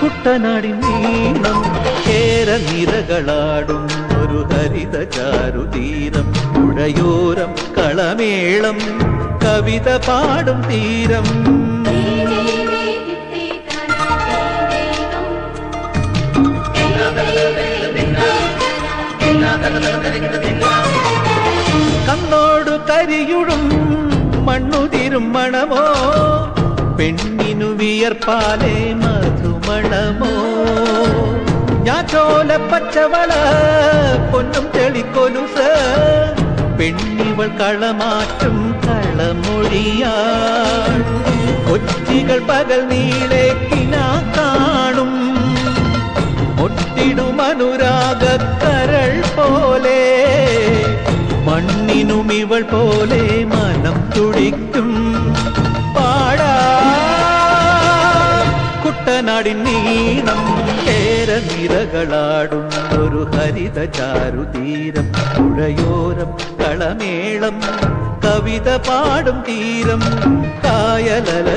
കുട്ടനാടിൻ നീണം കേര നിരകളാടും ഒരു ഹരിത ചാരുതീരം പുഴയോരം കളമേളം കവിത പാടും തീരം. കണ്ണോടു കരിയുഴും മണ്ണുതിരും മണമോ പെണ്ണിനു വിയർപ്പാലേ മധുമണമോ பச்சவள பொன்னும் தெளிக்கொலுச பெண்ணிவள் களமாற்றும் களமொழியாள். கொச்சிகள் பகல் நீளே கினா காணும். ஒட்டிடும் அனுராக கரள் போலே. மண்ணினும் இவள் போலே மனம் துடிக்கும். കുട്ടനാടിൻ നീണം കേര നിരകളാടും ഒരു ഹരിത ചാരുതീരം പുഴയോരം കളമേളം കവിത പാടും തീരം കായലല